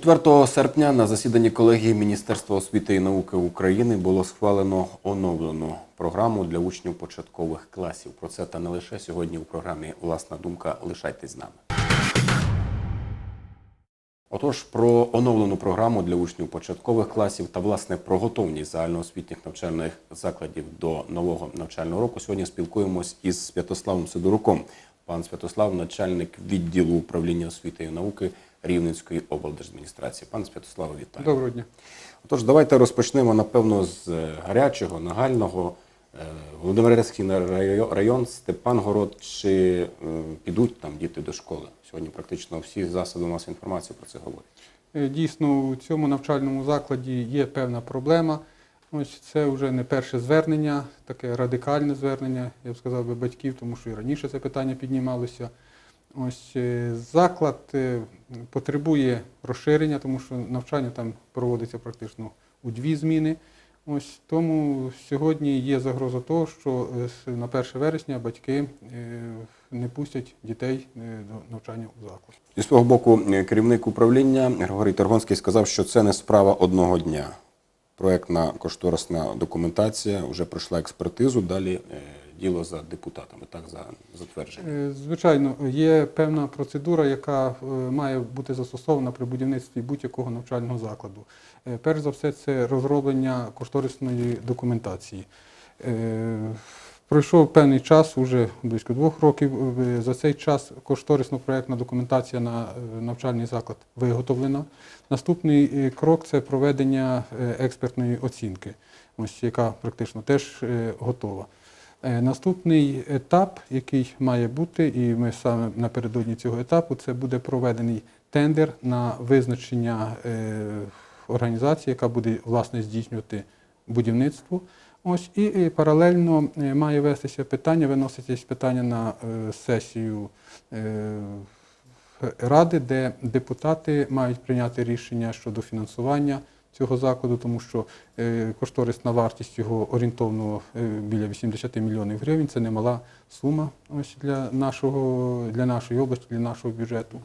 4 серпня на засіданні колегії Міністерства освіти і науки України було схвалено оновлену програму для учнів початкових класів. Про це та не лише сьогодні у програмі Власна думка. Лишайтесь з нами. Отож, про оновлену програму для учнів початкових класів та власне про готовність загальноосвітніх навчальних закладів до нового навчального року сьогодні спілкуємось із Святославом Сидоруком. Пан Святослав, начальник відділу управління освіти і науки Рівненської облдержадміністрації. Пан Святославе, вітаю. Доброго дня. Отож, давайте розпочнемо напевно з е, гарячого, нагального. Е, Володимирецький район, Степангород. Чи е, підуть там діти до школи? Сьогодні практично всі засоби масової інформації про це говорять. Дійсно, у цьому навчальному закладі є певна проблема. Ось це вже не перше звернення, таке радикальне звернення, я б сказав би, батьків, тому що і раніше це питання піднімалося. Ось е, заклад е, потребує розширення, тому що навчання там проводиться практично у дві зміни. Ось тому сьогодні є загроза того, що е, на 1 вересня батьки не пустять дітей до навчання у заклад. Зі свого боку, керівник управління Григорій Таргонський сказав, що це не справа одного дня. Проектна кошторисна документація вже пройшла експертизу. Далі діло за депутатами, так за затвердження. Е, Звичайно, є певна процедура, яка е, має бути застосована при будівництві будь-якого навчального закладу. Е, Перш за все, це розроблення кошторисної документації. Пройшов певний час, уже близько двох років. За цей час кошторисно-проєктна документація на навчальний заклад виготовлена. Наступний крок це проведення експертної оцінки, ось яка практично теж готова. Е, Наступний етап, який має бути, і ми саме напередодні цього етапу, це буде проведений тендер на визначення е, організації, яка буде власне здійснювати будівництво. Ось і, паралельно е, має вестися питання, виноситись питання на сесію ради, де депутати мають прийняти рішення щодо фінансування цього закладу, тому що е, кошторисна вартість його орієнтовно е, біля 80 мільйонів гривень. Це немала сума ось для нашого для нашої області, для нашого бюджету.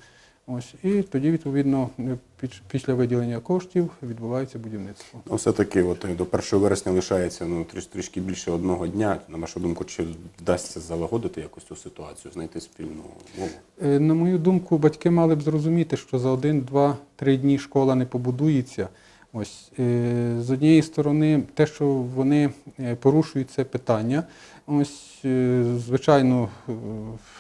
Ось і тоді, відповідно, е, після виділення коштів відбувається будівництво. Ну, все-таки, от е, до 1 вересня лишається ну, тріш, трішки більше одного дня. На вашу думку, чи вдасться залагодити якось цю ситуацію, знайти спільну мову? На мою думку, батьки мали б зрозуміти, що за один, два, три дні школа не побудується. Ось е, з однієї сторони, те, що вони е, порушують це питання, ось е, звичайно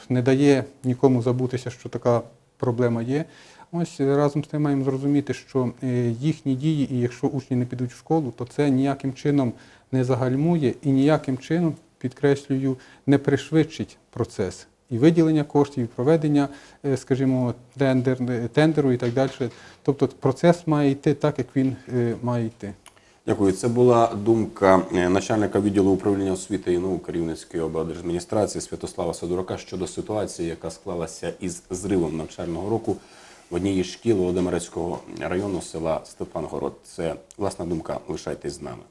не дає нікому забутися, що така проблема є. Ось разом з тим маємо зрозуміти, що їхні дії, і якщо учні не підуть в школу, то це ніяким чином не загальмує і ніяким чином, підкреслюю, не пришвидшить процес і виділення коштів, і проведення, е, скажімо, тендер, е, тендеру і так далі. Тобто процес має йти так, як він е, має йти. Дякую. Це була думка начальника відділу управління освіти і науки Рівненської облдержадміністрації Святослава Сидорука щодо ситуації, яка склалася із зривом навчального року в одній із шкіл Володимирецького району села Степангород. Це власна думка. Лишайтесь з нами.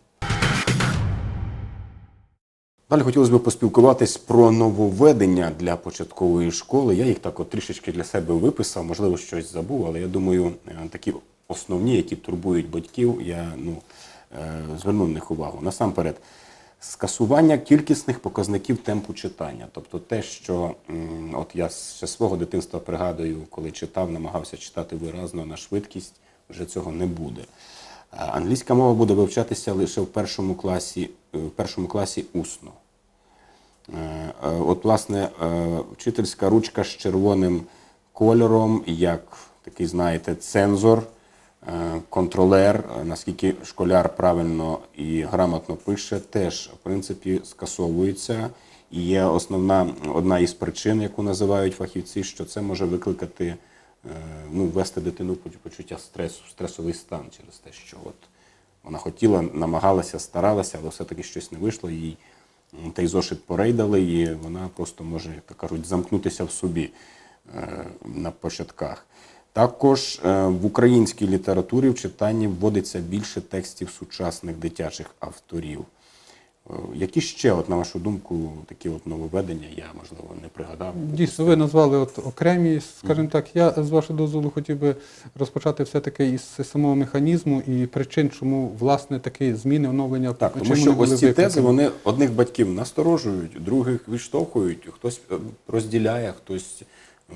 Далі хотілося б поспілкуватись про нововведення для початкової школи. Я їх так от трішечки для себе виписав, можливо, щось забув, але я думаю, е, такі основні, які турбують батьків, я ну, е, зверну на них увагу. Насамперед, скасування кількісних показників темпу читання. Тобто те, що от я ще свого дитинства пригадую, коли читав, намагався читати виразно на швидкість, вже цього не буде. Англійська мова буде вивчатися лише в першому класі, е, в першому класі усно. Е, е, От, власне, е, вчительська ручка з червоним кольором, як такий, знаєте, цензор, контролер, наскільки школяр правильно і грамотно пише, теж, в принципі, скасовується. І є основна одна із причин, яку називають фахівці, що це може викликати, ну, ввести дитину почуття стресу, стресовий стан через те, що от вона хотіла, намагалася, старалася, але все-таки щось не вийшло. Їй той зошит порейдали, і вона просто може, як кажуть, замкнутися в собі е, на початках. Також е, в українській літературі в читанні вводиться більше текстів сучасних дитячих авторів. Е, Які ще, от, на вашу думку, такі от нововведення, я, можливо, не пригадав. Дійсно, ви назвали от окремі, скажімо так. Я з вашого дозволу хотів би розпочати все-таки із самого механізму і причин, чому власне такі зміни, оновлення Так, тому що були ось ці викликані. тези вони одних батьків насторожують, других відштовхують, хтось е, розділяє, хтось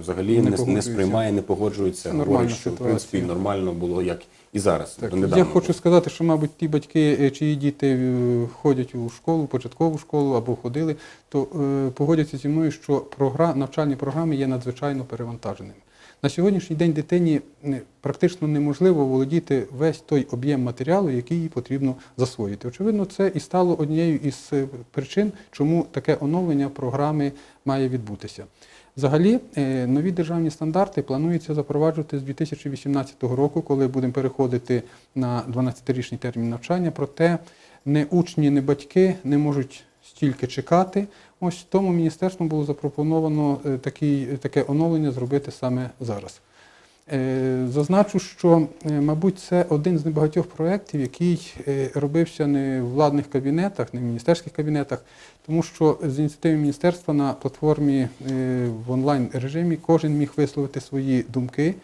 взагалі Не не, не, сприймає, не погоджується. Це говорить, що в принципі нормально було, як і зараз. Так, я хочу сказати, що, мабуть, ті батьки, е, чиї діти е, ходять у школу, початкову школу або ходили, то е, погодяться зі мною, що програ... навчальні програми є надзвичайно перевантаженими. На сьогоднішній день дитині практично неможливо володіти весь той об'єм матеріалу, який їй потрібно засвоїти. Очевидно, це і стало однією із е, причин, чому таке оновлення програми має відбутися. Взагалі, е, нові державні стандарти планується запроваджувати з 2018 року, коли будемо переходити на 12-річний термін навчання. Проте не учні, не батьки не можуть стільки чекати. Ось тому міністерством було запропоновано е, таке оновлення зробити саме зараз. Е, Зазначу, що, е, мабуть, це один з небагатьох проєктів, який е, робився не в владних кабінетах, не в міністерських кабінетах, тому що з ініціативи міністерства на платформі в онлайн режимі кожен міг висловити свої думки.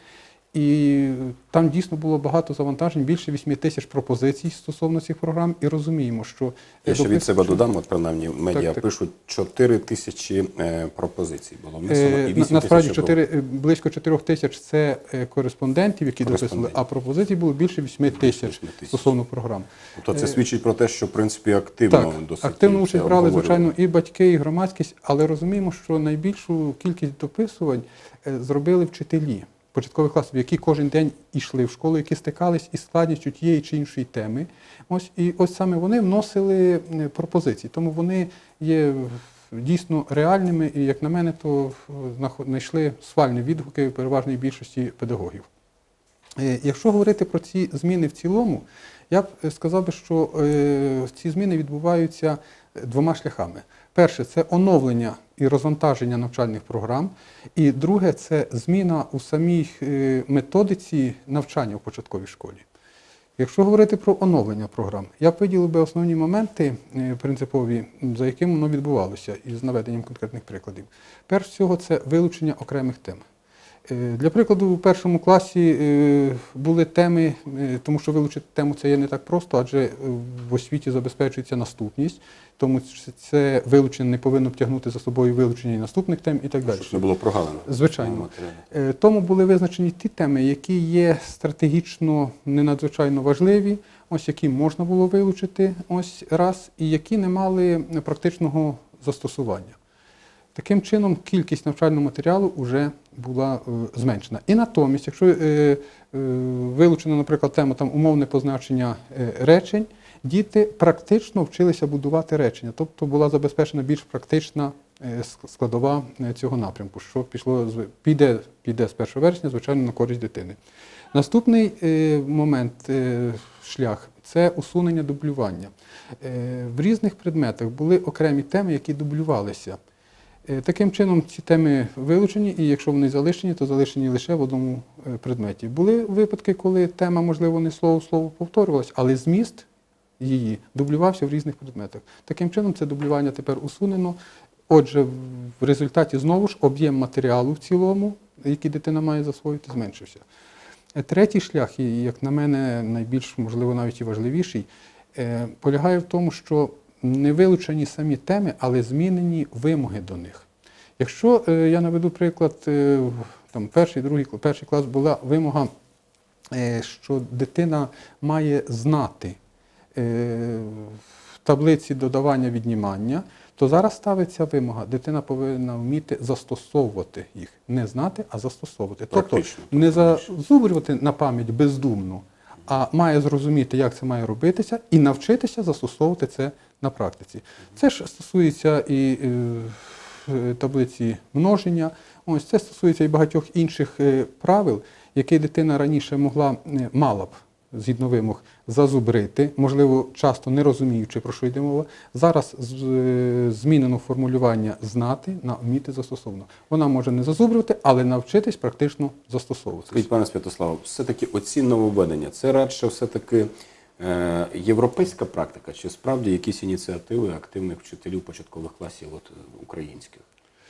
І там дійсно було багато завантажень, більше 8 тисяч пропозицій стосовно цих програм. І розуміємо, що Я ще від себе додам, от принаймні медіа Так, так. пишуть 4 тисячі е, пропозицій було внесено Е, і 8 Насправді тисяч 4, е, близько 4 тисяч це е, кореспондентів, які дописували, а пропозицій було більше 8 тисяч стосовно програм. Тобто це Е, свідчить про те, що в принципі активно Так, досить активно це участь брали, звичайно, і батьки, і громадськість, але розуміємо, що найбільшу кількість дописувань е, зробили вчителі початкових класів, які кожен день йшли в школу, які стикались із складністю тієї чи іншої теми. Ось і ось саме вони вносили пропозиції, тому вони є дійсно реальними, і як на мене, то е, знайшли схвальні відгуки переважної більшості педагогів. Е, Якщо говорити про ці зміни в цілому, я б е, сказав би, що ці зміни відбуваються двома шляхами. Перше це оновлення і розвантаження навчальних програм. І друге це зміна у самій е, методиці навчання в початковій школі. Якщо говорити про оновлення програм, я б виділив би основні моменти е, принципові, за якими воно відбувалося, із наведенням конкретних прикладів. Перш всього, це вилучення окремих тем. Е, Для прикладу, у першому класі е, були теми, е, тому що вилучити тему це є не так просто, адже в освіті забезпечується наступність, тому це- вилучення не повинно втягнути за собою вилучення і наступних тем і так далі. Щоб не було прогалин. Звичайно. Тому були визначені ті теми, які є стратегічно не надзвичайно важливі, ось які можна було вилучити ось раз, і які не мали практичного застосування. Таким чином, кількість навчального матеріалу вже була е, зменшена. І натомість, якщо е, е, вилучена, наприклад, тема там умовне позначення речень, діти практично вчилися будувати речення, тобто була забезпечена більш практична складова цього напрямку, що пішло піде, піде з 1 вересня, звичайно, на користь дитини. Наступний момент, шлях це усунення дублювання. В різних предметах були окремі теми, які дублювалися. Е, Таким чином, ці теми вилучені, і якщо вони залишені, то залишені лише в одному е, предметі. Були випадки, коли тема, можливо, не слово в слово повторювалась, але зміст її дублювався в різних предметах. Таким чином, це дублювання тепер усунено. Отже, в результаті знову ж об'єм матеріалу в цілому, який дитина має засвоїти, зменшився. Е, Третій шлях, і як на мене, найбільш можливо навіть і важливіший, полягає в тому, що не вилучені самі теми, але змінені вимоги до них. Якщо е, я наведу приклад, е, там перший, другий, перший клас була вимога, е, що дитина має знати в таблиці додавання віднімання, то зараз ставиться вимога, дитина повинна вміти застосовувати їх. Не знати, а застосовувати. Тобто не зазубрювати на пам'ять бездумно, а має зрозуміти, як це має робитися, і навчитися застосовувати це на практиці. Це ж стосується і е, е, таблиці множення, ось це стосується і багатьох інших е, правил, які дитина раніше могла мала б. Згідно вимог зазубрити, можливо, часто не розуміючи, про що йде мова. Зараз змінено формулювання знати на вміти застосовано. Вона може не зазубрювати, але навчитись практично застосовувати. Скажіть, пане Святославе, все-таки оці нововведення, це радше все-таки європейська практика, чи справді якісь ініціативи активних вчителів початкових класів от, е, українських?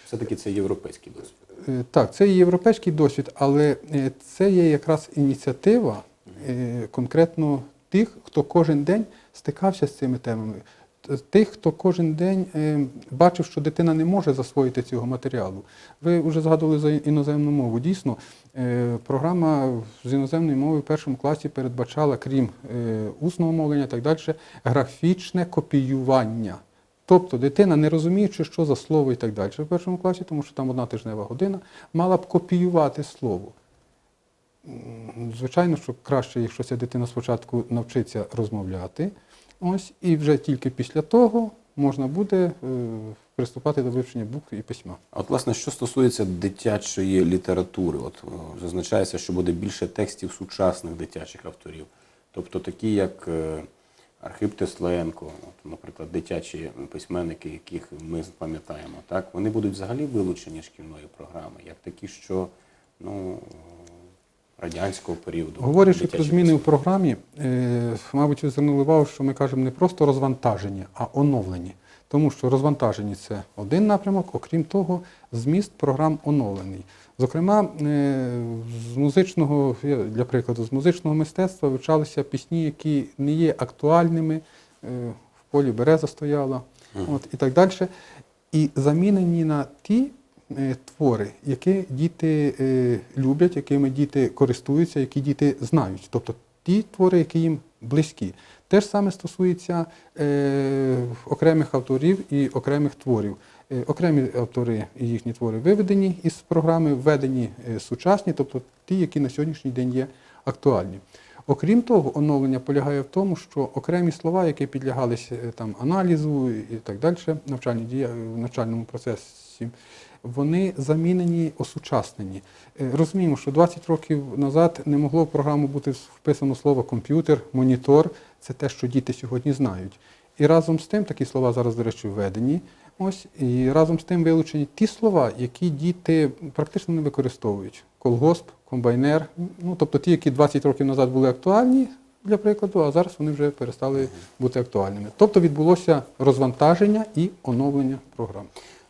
Все-таки це європейський досвід. Е, Так, це європейський досвід, але е, це є якраз ініціатива е, конкретно тих, хто кожен день стикався з цими темами. Тих, хто кожен день е, бачив, що дитина не може засвоїти цього матеріалу. Ви вже згадували за іноземну мову. Дійсно, е, програма з іноземної мови в першому класі передбачала, крім е, усного мовлення і так далі, графічне копіювання. Тобто дитина, не розуміючи, що за слово і так далі в першому класі, тому що там одна тижнева година, мала б копіювати слово. Звичайно, що краще, якщо ця дитина спочатку навчиться розмовляти, ось, і вже тільки після того можна буде е, приступати до вивчення букв і письма. А от, власне, що стосується дитячої літератури, от зазначається, що буде більше текстів сучасних дитячих авторів, тобто такі, як е, Архип Тесленко, от, наприклад, дитячі письменники, яких ми пам'ятаємо, так вони будуть взагалі вилучені шкільної програми, як такі, що ну радянського періоду. Говорячи про зміни в програмі, е, мабуть, ви звернули увагу, що ми кажемо не просто розвантаження, а оновлені. Тому що розвантажені це один напрямок, окрім того, зміст програм оновлений. Зокрема, е, з музичного, для прикладу, з музичного мистецтва вивчалися пісні, які не є актуальними. е, В полі береза стояла, от, і так далі. І замінені на ті твори, які діти е, люблять, якими діти користуються, які діти знають. Тобто ті твори, які їм близькі. Те ж саме стосується е, окремих авторів і окремих творів. Е, окремі автори і їхні твори виведені із програми, введені е, сучасні, тобто ті, які на сьогоднішній день є актуальні. Окрім того, оновлення полягає в тому, що окремі слова, які підлягалися е, там аналізу і так далі, в навчальному процесі, вони замінені, осучаснені. Е, Розуміємо, що 20 років назад не могло в програму бути вписано слово комп'ютер, монітор це те, що діти сьогодні знають. І разом з тим такі слова зараз, до речі, введені. Ось і разом з тим вилучені ті слова, які діти практично не використовують: колгосп, комбайнер, ну тобто ті, які 20 років назад були актуальні для прикладу, а зараз вони вже перестали бути актуальними. Тобто відбулося розвантаження і оновлення програм.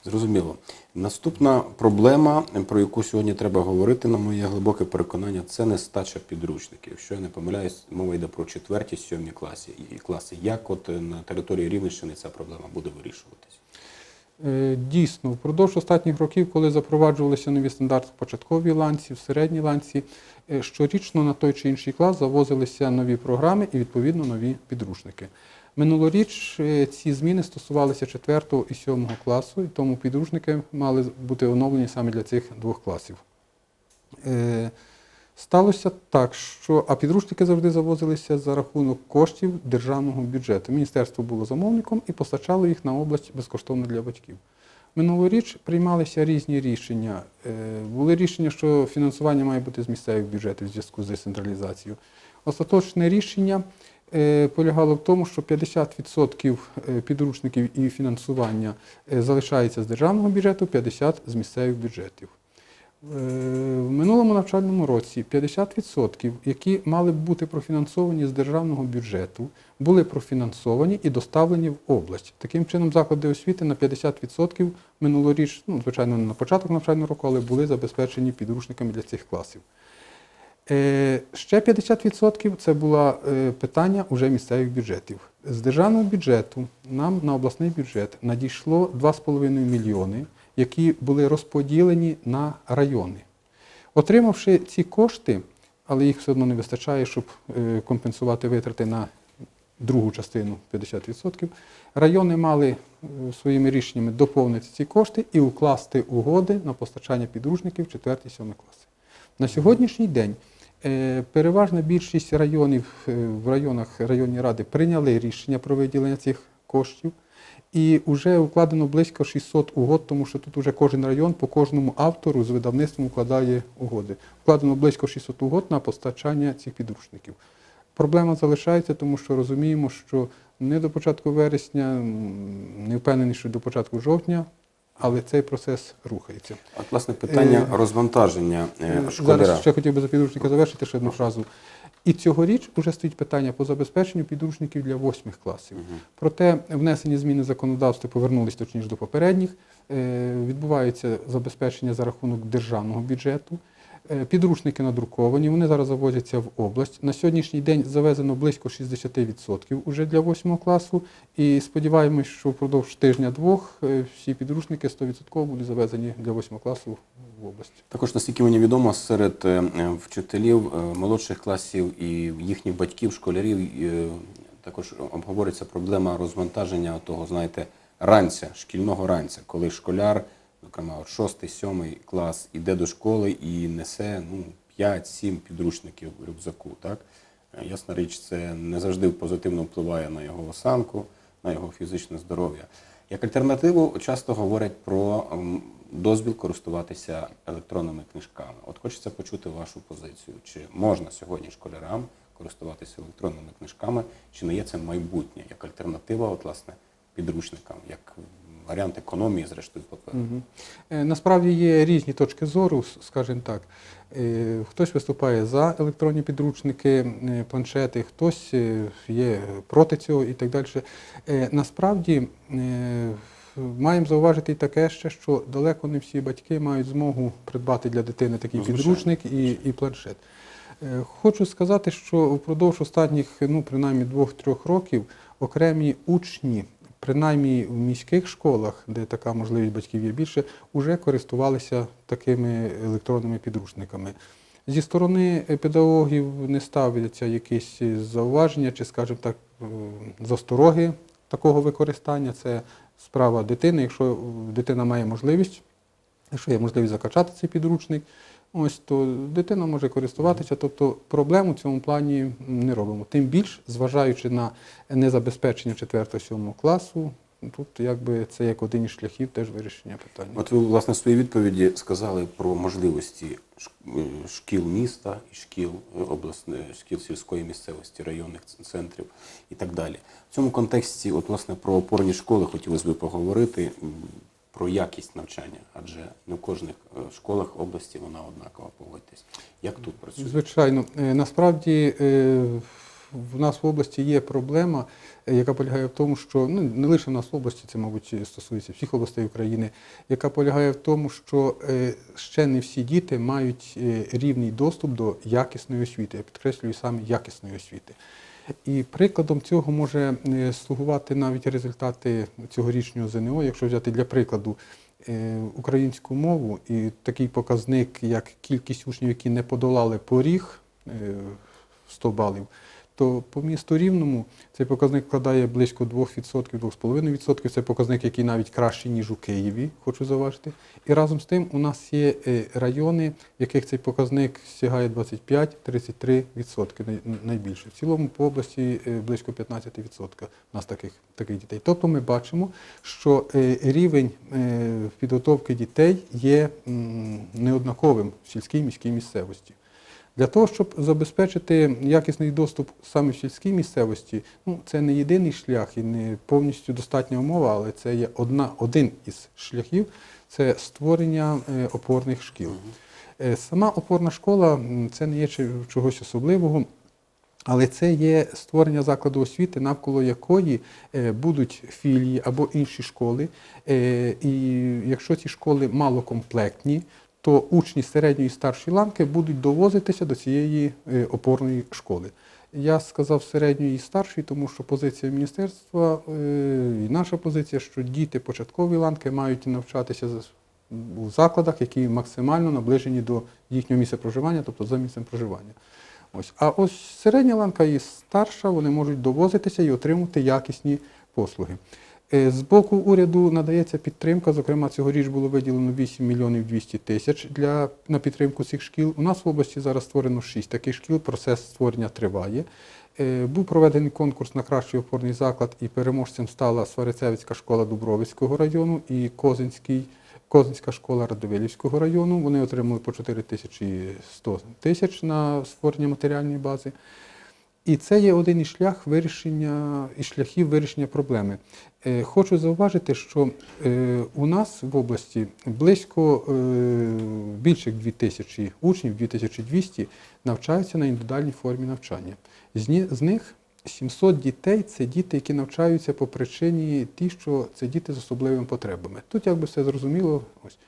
Зрозуміло. Наступна проблема, про яку сьогодні треба говорити, на моє глибоке переконання, це нестача підручників. Якщо я не помиляюсь, мова йде про четверті, сьомі класи і класи. Як от е, на території Рівненщини ця проблема буде вирішуватись? Е, Дійсно, впродовж останніх років, коли запроваджувалися нові стандарти в початковій ланці, в середній ланці, е, щорічно на той чи інший клас завозилися нові програми і відповідно нові підручники. Минулоріч е, ці зміни стосувалися 4 і 7 класу, і тому підручники мали бути оновлені саме для цих двох класів. Е, Сталося так, що а підручники завжди завозилися за рахунок коштів державного бюджету. Міністерство було замовником і постачало їх на область безкоштовно для батьків. Минулоріч приймалися різні рішення. Е, Були рішення, що фінансування має бути з місцевих бюджетів в зв'язку з децентралізацією. Остаточне рішення полягало в тому, що 50% е, підручників і фінансування е, залишається з державного бюджету, 50% з місцевих бюджетів. Е, В минулому навчальному році 50%, які мали б бути профінансовані з державного бюджету, були профінансовані і доставлені в область. Таким чином, заклади освіти на 50% минулоріч, ну, звичайно, не на початок навчального року, але були забезпечені підручниками для цих класів. Е, Ще 50% це було е, питання уже місцевих бюджетів. З державного бюджету нам на обласний бюджет надійшло 2,5 мільйони, які були розподілені на райони. Отримавши ці кошти, але їх все одно не вистачає, щоб е, компенсувати витрати на другу частину 50%, райони мали своїми рішеннями доповнити ці кошти і укласти угоди на постачання підручників 4-7 класи. На сьогоднішній день переважна більшість районів е, в районах районні ради прийняли рішення про виділення цих коштів. І вже укладено близько 600 угод, тому що тут вже кожен район по кожному автору з видавництвом укладає угоди. Вкладено близько 600 угод на постачання цих підручників. Проблема залишається, тому що розуміємо, що не до початку вересня, не впевнений, що до початку жовтня, але цей процес рухається. От, власне, питання Е, розвантаження е, Зараз ще хотів би за підручника завершити ще одну фразу. І цьогоріч вже стоїть питання по забезпеченню підручників для восьмих класів. Проте внесені зміни законодавства повернулись точніше до попередніх. Е, Відбувається забезпечення за рахунок державного бюджету. Е, Підручники надруковані, вони зараз завозяться в область. На сьогоднішній день завезено близько 60% уже для 8 класу. І сподіваємось, що впродовж тижня-двох е, всі підручники 100% будуть завезені для 8 класу в область. Також, наскільки мені відомо, серед е, вчителів молодших класів і їхніх батьків, школярів також обговорюється проблема розвантаження того, знаєте, ранця, шкільного ранця, коли школяр, зокрема, от 6-7 клас, іде до школи і несе ну, 5-7 підручників в рюкзаку. Так? Е, Ясна річ, це не завжди позитивно впливає на його осанку, на його фізичне здоров'я. Як альтернативу часто говорять про дозвіл користуватися електронними книжками. От хочеться почути вашу позицію. Чи можна сьогодні школярам користуватися електронними книжками, чи не є це майбутнє як альтернатива, от, власне, підручникам, як варіант економії, зрештою, Е, Насправді є різні точки зору, скажімо так. Е, Хтось виступає за електронні підручники, е, планшети, хтось є проти цього і так далі. Насправді маємо зауважити і таке ще, що далеко не всі батьки мають змогу придбати для дитини такий Ну, звичайно. підручник і, і планшет. Хочу сказати, що впродовж останніх, ну, принаймні двох-трьох років окремі учні, принаймні в міських школах, де така можливість батьків є більше, вже користувалися такими електронними підручниками. Зі сторони педагогів не ставляться якісь зауваження чи, скажімо так, застороги такого використання. Це справа дитини. Якщо дитина має можливість, якщо є можливість закачати цей підручник, ось то дитина може користуватися. Тобто проблем у цьому плані не робимо. Тим більш, зважаючи на незабезпечення 4-7 класу, тут якби це як один із шляхів теж вирішення питання. От ви, власне, в своїй відповіді сказали про можливості е, шкіл міста і шкіл е, обласної, шкіл сільської місцевості, районних центрів і так далі. В цьому контексті, от, власне, про опорні школи хотілося б поговорити, про якість навчання, адже не в кожних е, школах області вона однакова, погодьтесь. Як тут працює? Звичайно, Е, насправді е, в нас в області є проблема, яка полягає в тому, що ну не лише в нас в області, це, мабуть, стосується всіх областей України, яка полягає в тому, що ще не всі діти мають рівний доступ до якісної освіти. Я підкреслюю саме якісної освіти. І прикладом цього може е, слугувати навіть результати цьогорічнього ЗНО, якщо взяти для прикладу е, українську мову і такий показник, як кількість учнів, які не подолали поріг е, 100 балів, то по місту Рівному цей показник складає близько 2%, 2,5%. Це показник, який навіть кращий, ніж у Києві, хочу зауважити. І разом з тим у нас є е, райони, в яких цей показник сягає 25-33% найбільше. В цілому по області е, близько 15% у нас таких, таких дітей. Тобто ми бачимо, що е, рівень підготовки дітей є неоднаковим в сільській міській місцевості. Для того, щоб забезпечити якісний доступ саме в сільській місцевості, ну, це не єдиний шлях і не повністю достатня умова, але це є одна, один із шляхів це створення е, опорних шкіл. Е, Сама опорна школа це не є чогось особливого. Але це є створення закладу освіти, навколо якої е, будуть філії або інші школи. І якщо ці школи малокомплектні, то учні середньої і старшої ланки будуть довозитися до цієї е, опорної школи. Я сказав середньої і старшої, тому що позиція міністерства е, і наша позиція, що діти початкової ланки мають навчатися у закладах, які максимально наближені до їхнього місця проживання, тобто за місцем проживання. Ось. А ось середня ланка і старша, вони можуть довозитися і отримувати якісні послуги. Е, З боку уряду надається підтримка. Зокрема, цьогоріч було виділено 8 мільйонів 200 тисяч для, на підтримку цих шкіл. У нас в області зараз створено 6 таких шкіл, процес створення триває. Е, Був проведений конкурс на кращий опорний заклад, і переможцем стала Сварицевицька школа Дубровицького району і Козинський, Козинська школа Радовилівського району. Вони отримали по 4100 тисяч на створення матеріальної бази. І це є один із шлях вирішення із шляхів вирішення проблеми. Е, Хочу зауважити, що е, у нас в області близько е, більше як 2000 учнів, 2200 навчаються на індивідуальній формі навчання. З них 700 дітей це діти, які навчаються по причині ті, що це діти з особливими потребами. Тут якби все зрозуміло. Ось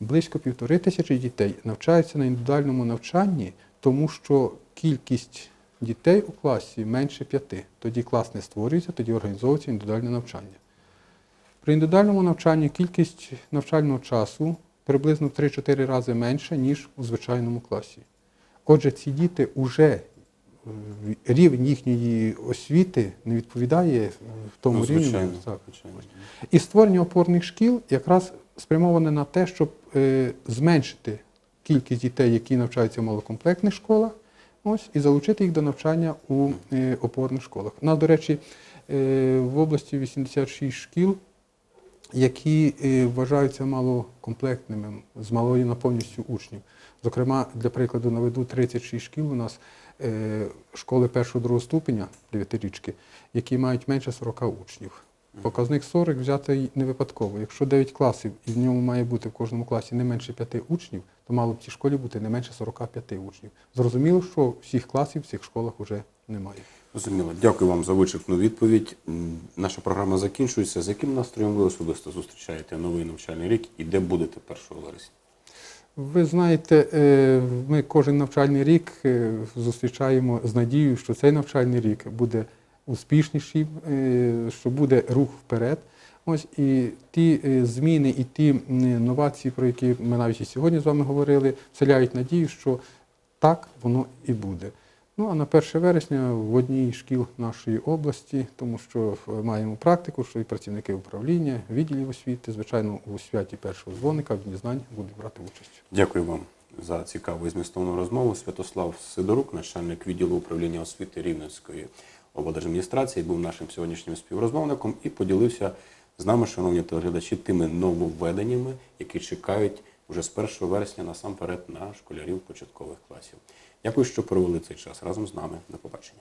близько півтори тисячі дітей навчаються на індивідуальному навчанні, тому що кількість дітей у класі менше п'яти. Тоді клас не створюється, тоді організовується індивідуальне навчання. При індивідуальному навчанні кількість навчального часу приблизно в 3-4 рази менша, ніж у звичайному класі. Отже, ці діти вже рівень їхньої освіти не відповідає е, тому Ну, Так. звичайно. І створення опорних шкіл якраз спрямоване на те, щоб е, зменшити кількість дітей, які навчаються в малокомплектних школах, ось, і залучити їх до навчання у е, опорних школах. У нас, до речі, е, в області 86 шкіл, які е, вважаються малокомплектними, з малою наповністю учнів. Зокрема, для прикладу наведу 36 шкіл у нас школи першого-другого ступеня, дев'ятирічки, які мають менше 40 учнів. Показник 40 взятий не випадково. Якщо 9 класів і в ньому має бути в кожному класі не менше 5 учнів, то мало б в цій школі бути не менше 45 учнів. Зрозуміло, що всіх класів в цих школах вже немає. Зрозуміло. Дякую вам за вичерпну відповідь. Наша програма закінчується. З яким настроєм ви особисто зустрічаєте новий навчальний рік і де будете 1 вересня? Ви знаєте, е, ми кожен навчальний рік е, зустрічаємо з надією, що цей навчальний рік буде успішніший, е, що буде рух вперед. Ось і ті е, зміни, і ті новації, про які ми навіть і сьогодні з вами говорили, вселяють надію, що так воно і буде. Ну а на 1 вересня в одній шкіл нашої області, тому що е, маємо практику, що і працівники управління, відділів освіти, звичайно, у святі першого дзвоника в Дні знань будуть брати участь. Дякую вам за цікаву і змістовну розмову. Святослав Сидорук, начальник відділу управління освіти Рівненської облдержадміністрації, був нашим сьогоднішнім співрозмовником і поділився з нами, шановні телеглядачі, тими нововведеннями, які чекають вже з 1 вересня насамперед на школярів початкових класів. Дякую, що провели цей час разом з нами. До побачення.